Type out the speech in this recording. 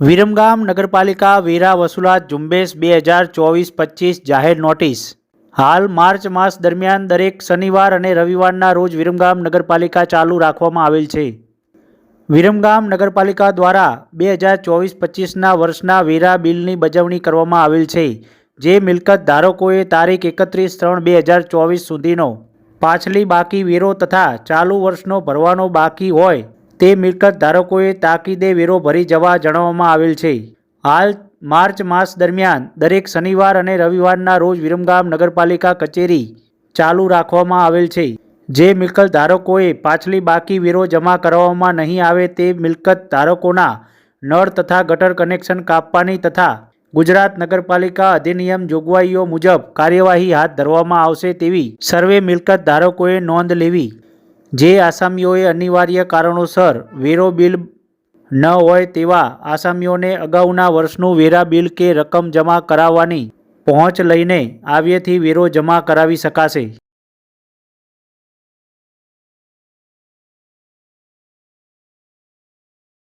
વિરમગામ નગરપાલિકા વેરા વસૂલાત ઝુંબેશ બે હજાર ચોવીસ પચીસ જાહેર નોટિસ. હાલ માર્ચ માસ દરમિયાન દરેક શનિવાર અને રવિવારના રોજ વિરમગામ નગરપાલિકા ચાલુ રાખવામાં આવેલ છે. વિરમગામ નગરપાલિકા દ્વારા બે હજાર ચોવીસ પચીસના વર્ષના વેરા બિલની બજવણી કરવામાં આવેલ છે, જે મિલકત ધારકોએ તારીખ એકત્રીસ ત્રણ બે હજાર ચોવીસ સુધીનો પાછલી બાકી વેરો તથા ચાલુ વર્ષનો ભરવાનો બાકી હોય તે મિલકત ધારકોએ તાકીદે વેરો ભરી જવા જણાવવામાં આવેલ છે. હાલ માર્ચ માસ દરમિયાન દરેક શનિવાર અને રવિવારના રોજ વિરમગામ નગરપાલિકા કચેરી ચાલુ રાખવામાં આવેલ છે. જે મિલકત ધારકોએ પાછલી બાકી વેરો જમા કરવામાં નહીં આવે તે મિલકત ધારકોના નળ તથા ગટર કનેક્શન કાપવાની તથા ગુજરાત નગરપાલિકા અધિનિયમ જોગવાઈઓ મુજબ કાર્યવાહી હાથ ધરવામાં આવશે તેવી સર્વે મિલકત ધારકોએ નોંધ લેવી જે આસામીઓએ અનિવાર્ય કારણોસર વેરો બિલ ન હોય તેવા આસામીઓને અગાઉના વર્ષનું વેરા બિલ કે રકમ જમા કરાવવાની પહોંચ લઈને આવ્યથી વેરો જમા કરાવી શકાશે.